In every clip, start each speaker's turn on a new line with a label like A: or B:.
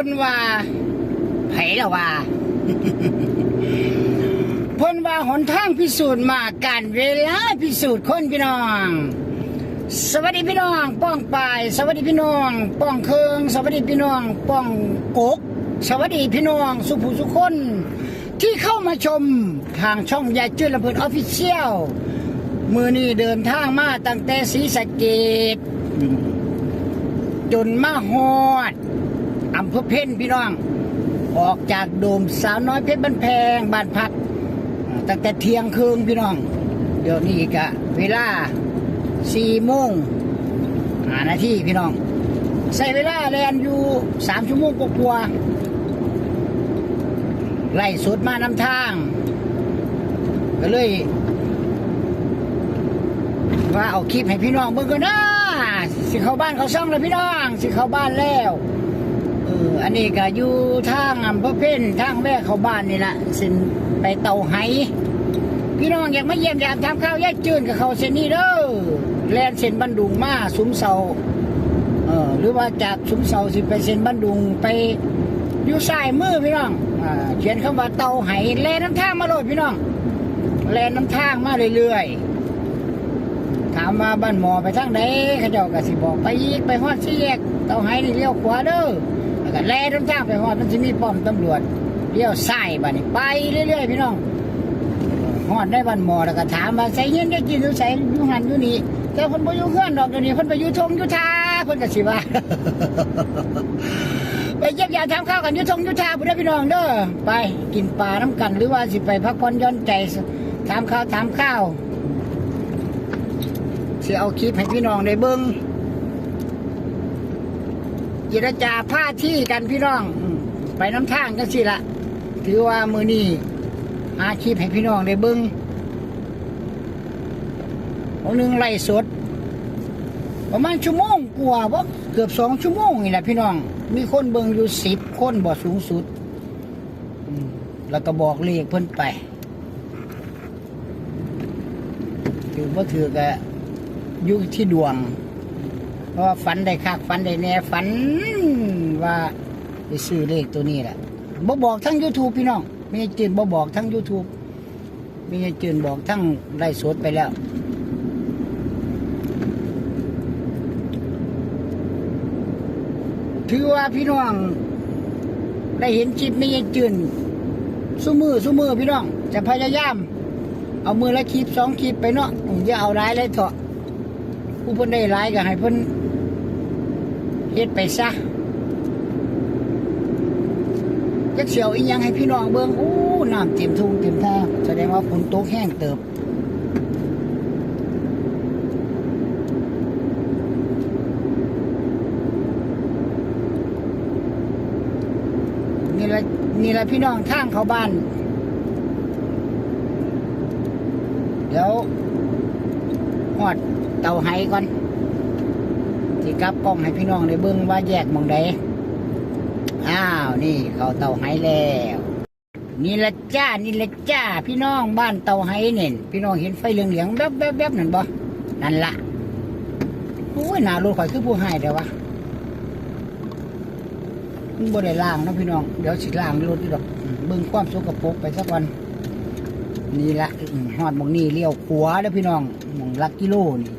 A: พิ่นว่าไผละว่าเพิ่นว่าหนทางพิสูจน์มาการเวลาพิสูจน์คนพี่น้อง สวัสดีพี่น้อง ป้องปายสวัสดีพี่น้อง ป้องเคืองสวัสดีพี่น้อง ป้องกก สวัสดีพี่น้อง สุภูสุคน ที่เข้ามาชมทางช่องยายจื้อลำเพินออฟฟิเชียลมือนี้เดินทางมาตั้งแต่ศรีสะเกดจนมาฮอด อำเภอเพ่นพี่น้อง ออกจากโดมสาวน้อยเพชรบ้านแพงบ้านพักตั้งแต่เที่ยงคืนพี่น้อง เดี๋ยวนี้กะเวลาสี่โมงหานาทีพี่น้อง ใส่เวลาแลนอยู่สามชั่วโมงกว่าไล่สุดมานำทาง ก็เลย ว่าเอาคลิปให้พี่น้องเบิ่งกันนะสิเข้าบ้านเขาซ่องแล้วพี่น้อง สิเข้าบ้านแล้ว ออันนี้ก็อยู่ทางอำเภอเพ่นทางแม่เขาบ้านนี่แหละสินไปเตาไหพี่น้องอยากมาเยี่ยมยามทำข้าวแยายจืนกับเขาเส้นนี้เด้อแลนเส้นบันดุงมาสุมเสาเออหรือว่าจากสุมเสาสิไปเส้นบันดุงไปอยู่ซ้ายมือพี่น้องอ่าเขียนคำว่าเตาไหแลนน้ำทางมาโลดพี่น้อง แลนน้ำทางมาเรื่อยๆถามมาบ้านหมอไปทางไหนเขาเจ้าก็สิบอกไปอีกไปฮอดสี่แยกเตาไหนี่เลี้ยวขวาเด้อ แล้วก็แล่น้ำทางไปฮอดมันจะมีป้อมตำรวจเลี้ยวซ้ายบ้านี้ไปเรื่อยๆพี่น้องฮอดได้บ้านหมอแล้วก็ถามมาใส่เงินได้กินหรือใส่อยู่หันอยู่นี่แต่เพิ่นบ่อยู่เฮือนดอกเดี๋ยวนี้เพิ่นไปอยู่ทงอยู่ทาเพิ่นก็สิว่าไปเยี่ยมยาทำข้าวกันยุทงยุทาพุทธพี่น้องเด้อไปกินปลาน้ำกันหรือว่าสิไปพักผ่อนย้อนใจถามข้าวถามข้าวสิเอาคลิปให้พี่น้องได้เบิ้ง เจรจาผ้าที่กันพี่น้องอืมไปน้ำทางกันสิละถือว่ามือนี้หาคลิปให้พี่น้องได้เบิ้งเอาหนึ่งไล่สด ประมาณชั่วโมงกว่าบ่เกือบสองชั่วโมงนี่แหละพี่น้อง มีคนเบิ่งอยู่สิบคนบ่สูงสุดอืมแล้วก็บอกเลขเพิ่นไปถือว่าถือกะอยู่ที่ดวงเพ ราะว่าฝันได้คักฝันได้แน่ฝันว่าไปซื้อเลขตัวนี้แหละบ่บอกทั้ง YouTube พี่น้องมีจืนบ่บอกทั้ง YouTube มีจืนบอกทั้งไลฟ์สดไปแล้วถือว่าพี่น้องได้เห็นคลิปไม่ยังจืนสู้มือสู้มือพี่น้อง จะพยายาม เอามือละคลิปสองคลิปไปเนาะอย่าเอาร้ายเลยเถอะผู้เพิ่นได้ร้ายก็ให้เพิ่น เฮ็ดไปซะจักเสียวอีหยังให้พี่น้องเบิ่งอู้น้ำเต็มทุ่งเต็มท่าแสดงว่าฝนตกแห้งเติบนี่ละนี่ละพี่น้องทางเขาบ้าน เดี๋ยวหอดเตาไห้ก่อน ที่กลับกล้องให้พี่น้องได้เบิ่งว่าแยกมองใดอ้าวนี่เขาเตาไห้แล้วนี่ละจ้านี่ละจ้า พี่น้องบ้านเตาไห้เนี่ยพี่น้องเห็นไฟเหลืองๆแวบๆๆนั่นบ่นั่นละโอ้ยหนารถข่อยคือผู้ให้แต่ว่ามันบ่ได้ล้างนะพี่น้อง เดี๋ยวสิล้างรถอีกดอกเบิ่งความสกปรกไปสักวัน นี่ละอืมฮอดมองนี่เลี้ยวขวาเด้อพี่น้องมองลักกิโลนี่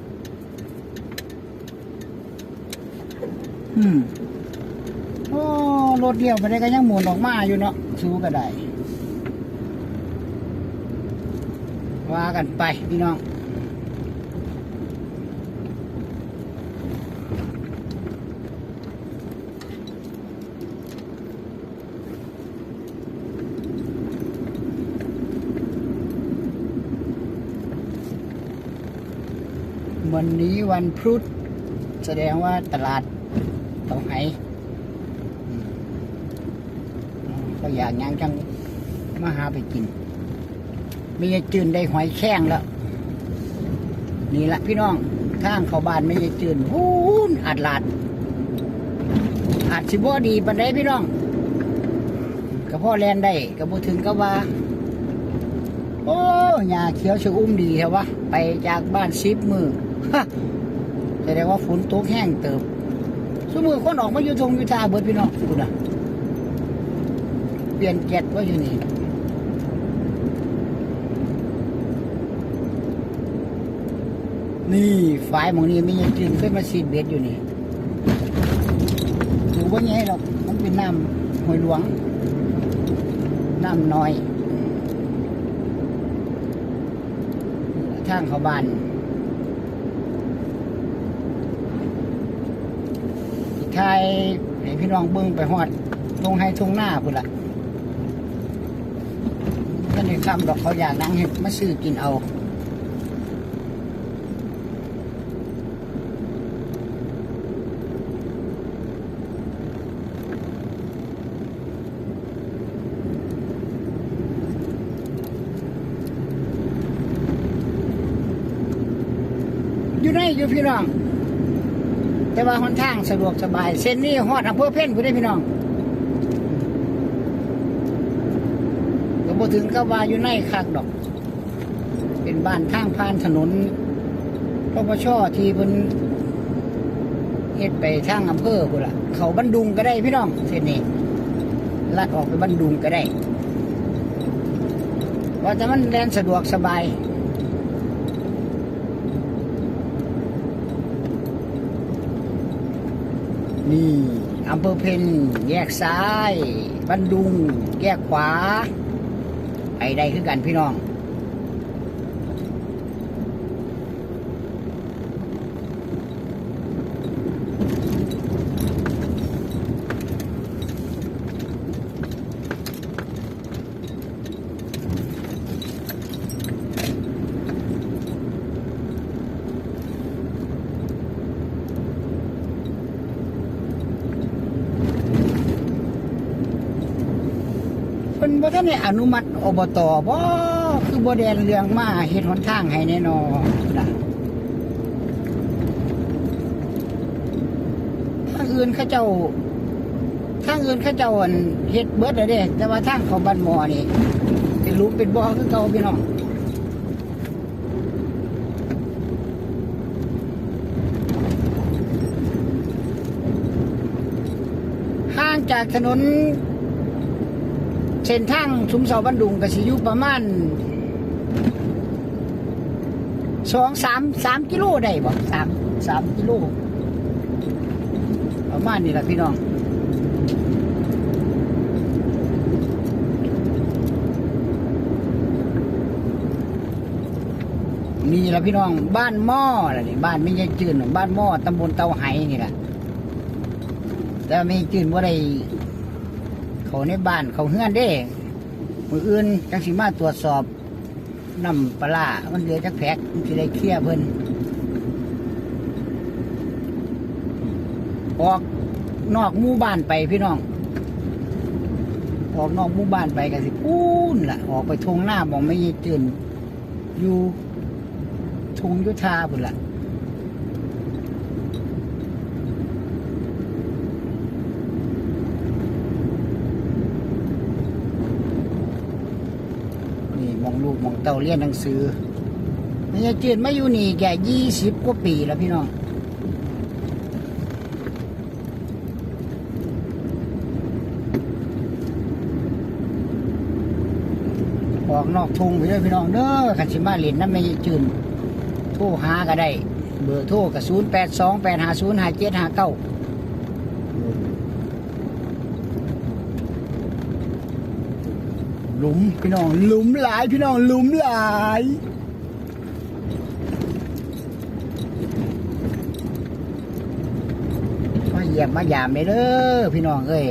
A: อืมโอ้รถเลี้ยวไปได้ก็ยังหมุนออกมาอยู่เนาะสู้ก็ได้ว่ากันไปพี่น้องวันนี้วันพุธแสดงว่าตลาด ตาไหอืมอืมก็อยากยังจังมาหาไปกิน มียายจืนได้หอยแข้งแล้ว นี่ละพี่น้องทางเข้าบ้านไม่ยายจืนหูนอัดลาดอาจสิบ่ดีปันไดพี่น้องก็พ่อแลนได้ก็บ่ถึงก็ว่า โอ้ยาเขียวชะอุ้มดีแถววะ ไปจากบ้านซิบมือฮะแสดงว่าฝนตกแห้งเติบ สมมือคนออกมาอยู่ทงอยู่ทาเบิดพี่น้องคุณน่ะเปลี่ยนแก๊สว่าอยู่นี่นี่ฝายมองนี้ไม่ยังจืนขึ้นมาซีดเบ็ดอยู่นี่ถือว่าไงหรอกมันเป็นน้ำห้วยหลวง น้ำน้อยทางเขาบ้าน ไทยให้พี่น้องเบิ้งไปหอดตรงให้ทงหน้าพุ่นละก็ในคำดอกเขาอยากนั่งเห็ดมาซื้อกินเอาอยู่ในอยู่พี่น้อง แต่ว่าหนทางสะดวกสบาย เส้นนี้ฮอดอำเภอเพ่นผู้ได้พี่น้องก็บ่ถึงกับว่าอยู่ในคักดอก เป็นบ้านทางผ่านถนนพปชที่เพิ่นเฮ็ดไปทางอำเภอพุ่นล่ะ เขาบันดุงก็ได้พี่น้องเส้นนี้ลัดออกไปบันดุงก็ได้ว่าแต่มันแลนสะดวกสบาย นี่อำเภอเพ็ญแยกซ้าย บันดุง แยกขวา ไปได้คือกันพี่น้อง นบ่ทันได้อนุมัติอบตบ่คือบ่แดนเรื่องมาเฮ็ดหนทางให้แน่นอนนะทางอื่นเขาเจ้าทางอื่นเขาเจ้าอั่นเฮ็ดเบิดแล้วเด้แต่ว่าทางเขาบ้านหมอนี่เป็นหลุมเป็นบ่อคือเก่าพี่น้องห่างจากถนน เส้นทางชุมเสาบันดุงกับสิอยู่ประมาณสองสามสามกิโลได้บ่สามสามกิโลประมาณนี้แหละพี่น้องนี่แหละพี่น้องบ้านหม้อล่ะนี่บ้านไม่ใช่จืนบ้านหม้อตำบลเตาไหนี่แหละแต่ไม่จืนว่าได้ เขาในบ้านเขาเฮือนเด้มืออื่นจังสิมาตรวจสอบน้ำปลา มันเหลือจักแพกมันสิได้เคลียเพิ่นออกนอกหมู่บ้านไปพี่น้อง ออกนอกหมู่บ้านไปกันสิปูนล่ะ ออกไปทงหน้าบองไม่ยืนอยู่ทงยุทธาบุนล่ะ นี่ม องลูกมองเต่าเรียนหนังสือไม่ใช่จืดมาอยู่นี่แก่ยี่สิบกว่าปีแล้วพี่น้องออกนอกทุ่งไปเลยพี่น้องเด้อขันสิมาเล่นน้ำไม่ใช่จืดโทรหาก็ได้ เบอร์โทรกับศูนย์แปดสองแปดห้าศูนย์ห้าเจ็ดห้าเก้า หลุมพี่น้องหลุมหลายพี่น้องหลุมหลายมาเหยียบมายามเลยเด้อพี่น้องเอ้ย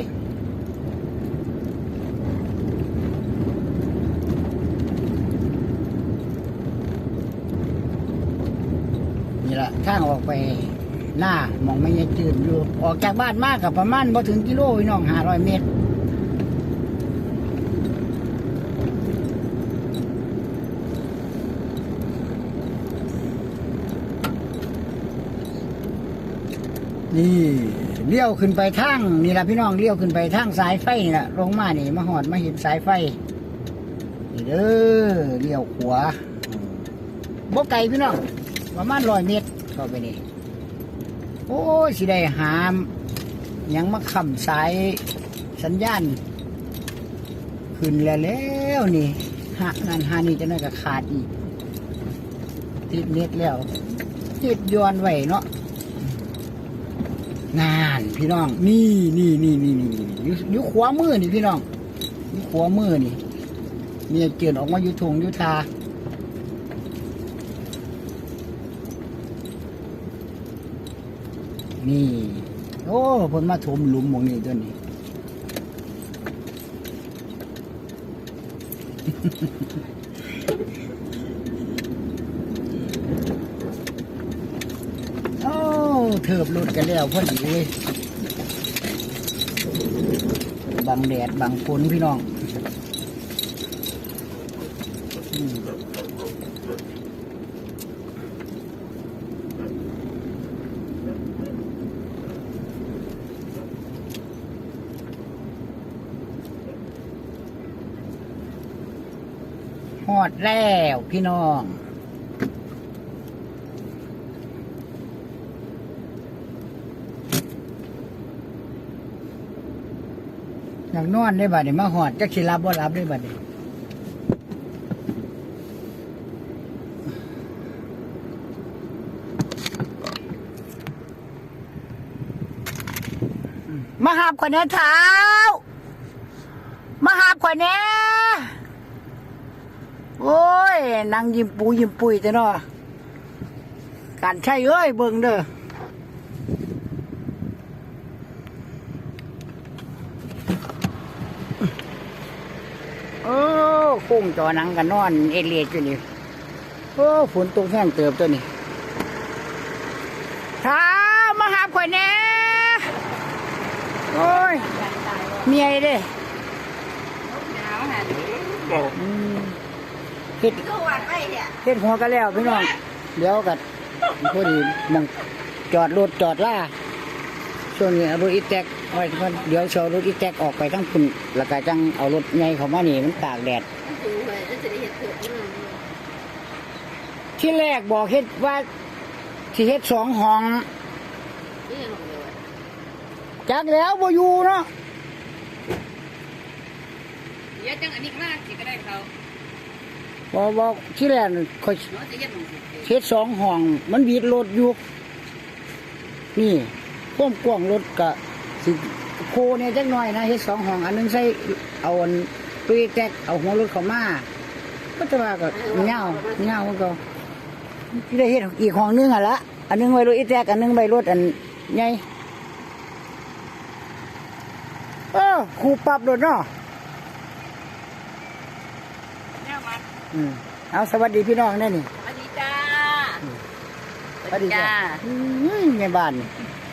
A: นี่ละทางออกไปหน้ามองไม่ยัจืดอยู่ออกจากบ้านมากกับประมาณพอถึงกิโลพี่น้องห้าร้อยเมตร นี่เลี้ยวขึ้นไปทางนี่ละพี่น้องเลี้ยวขึ้นไปทางสายไฟนี่ละลงมานี่มาหอดมาเห็นสายไฟนี่เด้อเลี้ยวขวาบ่ไกลพี่น้องประมาณร้อยเมตรเข้าไปนี่โอ้สิได้หามยังมาค้ำสายสัญญาณ ขึ้นแล้วแล้วนี่หะนั่นหานี่จะน่าจะขาดอีกติดเน็ตแล้วติดย้อนไว้เนาะ งานพี่น้อง นี่นี่นี่นี่นี่นี่อยู่อยู่ขวามือนี่พี่น้องอยู่ขวามือนี่เมียเกินออกมาอยู่ทงอยู่ทานี่ โอ้เพิ่นมาถมหลุมมองนี้ตัวนี้ โอ้ เถิบรถกันแล้วพอดีเลยบังแดดบังฝนพี่น้องหอดแล้วพี่น้อง อยากนอนได้บัดนี้มาหอดจักสิรับบ่รับได้บัดนี้มาหาบข่อยแน่เท้า มาหาบข่อยแน่โอ้ยนางยิ้มปูยิ้มปุยแต่เนาะการใช่เอ้ยเบิ่งเด้อ โอ้ คุ้งจอหนังกันนอน เอเลียอยู่นี่โอ้ฝนตกแห้งเติบตัวนี้ท้ามาหาข่อยแน่โอ้ยเมียเด้
B: หนาวหัน
A: อืมเฮ็ด
B: ก็วัดไปเนี่ย
A: เฮ็ดหัวกันแล้วพี่น้อง เดี๋ยวกัดพอดีมองจอดรถจอดล่าช่วงนี้อารถอีแท็ก ไว้ก่อนเดี๋ยวเชารถอีแท็กออกไปทั้งคุณแล้วก็จังเอารถใหญ่เข้ามานี่มันตากแดด
B: ดูเลยก็จะได้เห็นเกิดขึ้น
A: ที่แรกบอกเฮ็ดว่าที่เฮ็ดสองห้อง
B: นี่ยังของเดียว
A: จักแล้วบ่อยู่เนาะ
B: เดี๋ยวจังอันนี้มากสิก็ได้เขา
A: บอกบอกที่แรกค่อย
B: เนาะจะเย็นของสิ
A: เฮ็ดสองห้อง มันบีดรถอยู่นี่ความกว้างรถก็ สิโคเนี่ยจักหน่อยนะเฮ็ดสองห้องอันหนึงใส่เอาอันตุยแตกเอาหัวรถเข้ามาก็จะว่าก็เงาเงามันก็ที่ได้เฮ็ดอีกห้องนึงอะละอันหนึงไว้รถอีแตกอันหนึงไว้รถอันใหญ่เออครูปรับรถเนาะ
B: แนวมัน
A: อืมเอาสวัสดีพี่น้องได้นี่
B: สวัสดีจ้า
A: สวัสดีจ้าอืมในบ้านนี่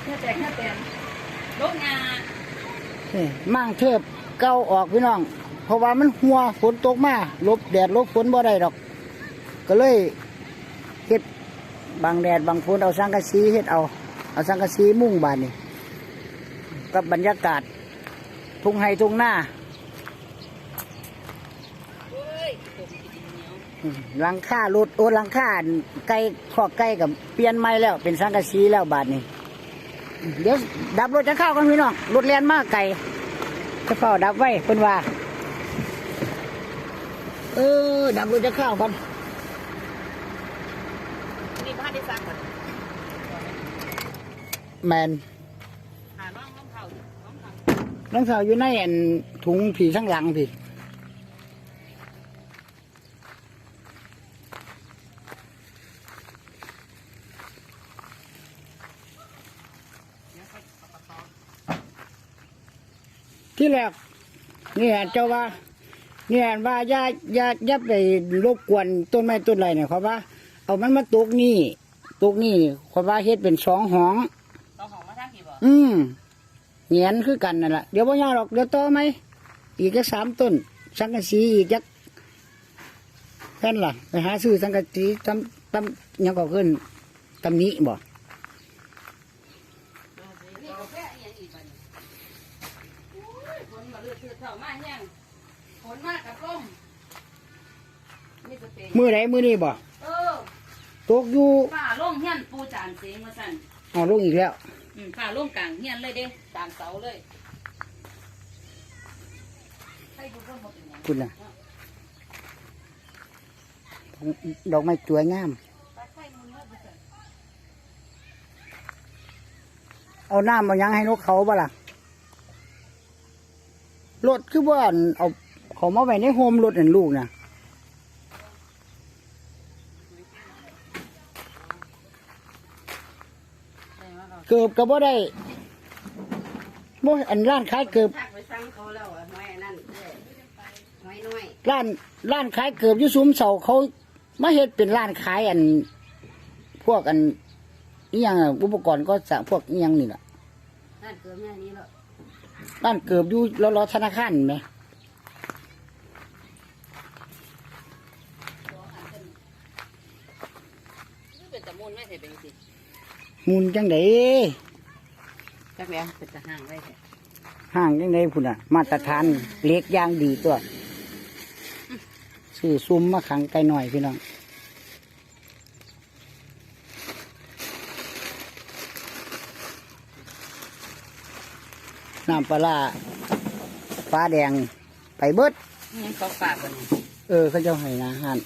B: เนื้อแตกเนื้อแตน ลกงา
A: นี่มั่งเทิบเก้าออกพี่น้อง เพราะว่ามันหัวฝนตกมาลบแดดลบฝนบ่ได้ดอก ก็เลยเฮ็ดบางแดดบางฝนเอาสังกะสีเฮ็ดเอา เอาสังกะสีมุ่งบานนี่กับบรรยากาศ ทุ่งไฮทุ่งหน้า
B: หนียว
A: อืมหลังคารถโอ้หลังคาไก่ขอกไก่กับเปลี่ยนใหม่แล้วเป็นสังกะสีแล้วบาดนี้ เดี๋ยวดับรถจะเข้ากันพี่น้องรถเลียนมากไก่จะเฝ้าดับไว้เพิ่นว่า เออ ดับรถจะเข้ากัน
B: นี่บ้านได้ซักก่อน
A: แมน
B: หาน้องน้องเขาน้องเขา
A: น้องสาวอยู่ในอันถุงผีข้างหลังพี่ ที่แรกเนี่ยเจ้าว่าเนี่ยว่าอย่าอย่าอย่าไปรบกวนต้นไม้ต้นไรเนี่ยเขาว่า เอามันมาตกนี่ตกนี่เขาว่าเฮ็ดเป็นสองห้อง
B: ต้องของมาทางกี่บ่
A: อืมเหงียนคือกันนั่นแหละเดี๋ยวพ่อยาหรอกเดี๋ยวต่อไหมอีกแค่สามต้น สังกะสีอีกจักแค่นล่ะไปหาซื้อสังกะสีตำตำหยังก็ขึ้นตำนี้บ่
B: นี่กาแฟอีกอีกบ่นี่โอ้ยฝนมาเลือดเสือเท่ามาแห้งฝนมากกับลมนี่จะเป็น
A: มือไหนมือนี้บ่
B: เออ
A: ตกอยู่
B: ฝ่าลงเฮียนปูจานเสียงมาสั่น
A: อ๋อลงอีกแล้ว
B: อืมฝ่าลงกลางเฮียนเลยเด้กลางเสาเลยใครอยู่ก็หมดอย่าง
A: คุณน่ะ ดอกไม้สวยงาม
B: ปลาไข่มันเมื่อไหร่
A: เอาน้ำเอาหยังให้นกเขาบ่ล่ะรถคือว่าอั่นเอาเขามาไว้ในโฮมรถอันลูกน่ะ
B: ได้มา เรา
A: เกือบก็บ่ได้บ่อันร้านขายเกือบ
B: ทักไปสั่งเขาแล้วอะน้อยอันนั่นเด้อน้อยน้อย
A: ร้านร้านขายเกือบอยู่ซุ้มเสาเขามาเฮ็ดเป็นร้านขายอัน พวกอันนี่ยังอะอุปกรณ์ก็จะพวกนี่ยังนี่แหละ
B: นั่นเกิดแม่นี้แล้ว
A: ร้านเกือบอยู่รอรอธนาคารไหม
B: นี่เป็นตะมุนไม่ใช่เป็นสิ
A: มุนจังได
B: จักแล้วเป็นตะห่างไว้แท้
A: ห้างจังไดพุ่นอะ มาตรฐานเล็กอย่างดีตัวซื้อซุ้มมาขังไกลหน่อยพี่น้องน้ำปลาร้าฟ้าแดงไปเบิด
B: นี่ยังเขาฝากกัน
A: เออเขาเจ้าให้นะฮัน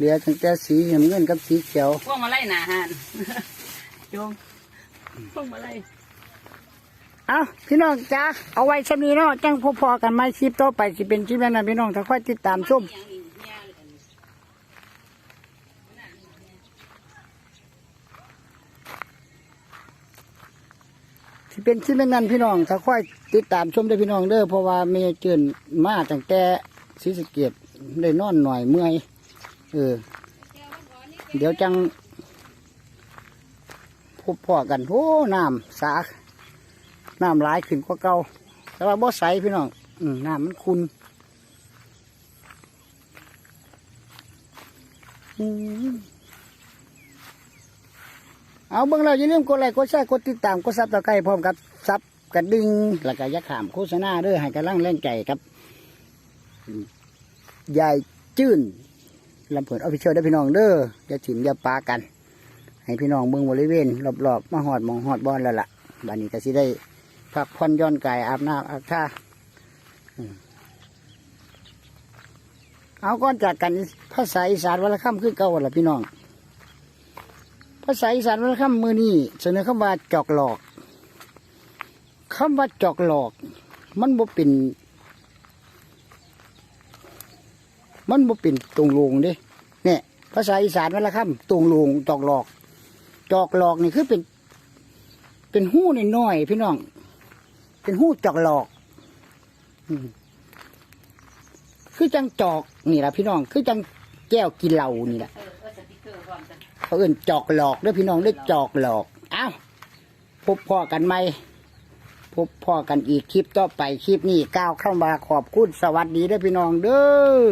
A: เหลือตั้งแต่สีน้ำเงินกับสีเขียว
B: พวกมาไล่หนาหานโยมพวกมาไล่
A: เอาพี่น้องจ้าเอาไว้สำนีเนาะจังพอๆกันไหมคลิปต่อไปสิเป็นคลิปนั้นนะพี่น้องถ้าค่อยติดตามชม
B: อย่างนี้เนี่ยเลยกัน
A: สิเป็นคลิปนั้นพี่น้องถ้าค่อยติดตามชมได้อพี่น้องเด้อเพราะว่าเมเจินมาตั้งแต่ศรีสะเกดได้นอนหน่อยเมื่อย เออ เดี๋ยวจังพบพ่อกันโอ้น้ำสาน้ำหลายขึ้นกว่าเก่าแต่ว่าบ่ใสพี่น้องน้ำมันคุณเอาเบิ่งเราอย่าลืมกดไลค์กดแชร์กดติดตามกดซับตะไคร้พร้อมกับซับกระดิ่งแล้วก็ยักขามโฆษณาด้อให้กำลังแรงใจครับอืมยายจื้น ลำเผินออฟฟิเชียลได้พี่น้องเด้ออย่าถิ่มอย่าปากัน ให้พี่น้องเมืองบริเวณรอบๆมาหอดมองหอดบอนแล้วล่ะบัดนี้ก็สิได้พักผ่อนย่อนกายอาบน้ำอาบท่าเอาก่อนจากกันภาษาอีสานวันละคำคือเก่าวันละพี่น้อง ภาษาอีสานวันละคำมือนี้เสนอคำว่าจอกหลอกคำว่าจอกหลอก มันบ่เป็น มันบ่เป็นตรงลงเด้เนี่ยภาษาอีสานวันละคำตรงลงจอกหลอก จอกหลอกนี่คือเป็น เป็นหู้น้อยๆพี่น้อง เป็นหู้จอกหลอกคือจังจอกนี่แหละพี่น้อง คือจังแก้วกินเหล้านี่แหละ
B: เขา
A: เอื่นจอกหลอกด้อพี่น้องได้จอกหลอกเอ้าพบพ่อกันไหมพบพ่อกันอีกคลิปต่อไปคลิปนี้ก้าวเข้ามาขอบคุณสวัสดีด้อพี่น้องเด้อ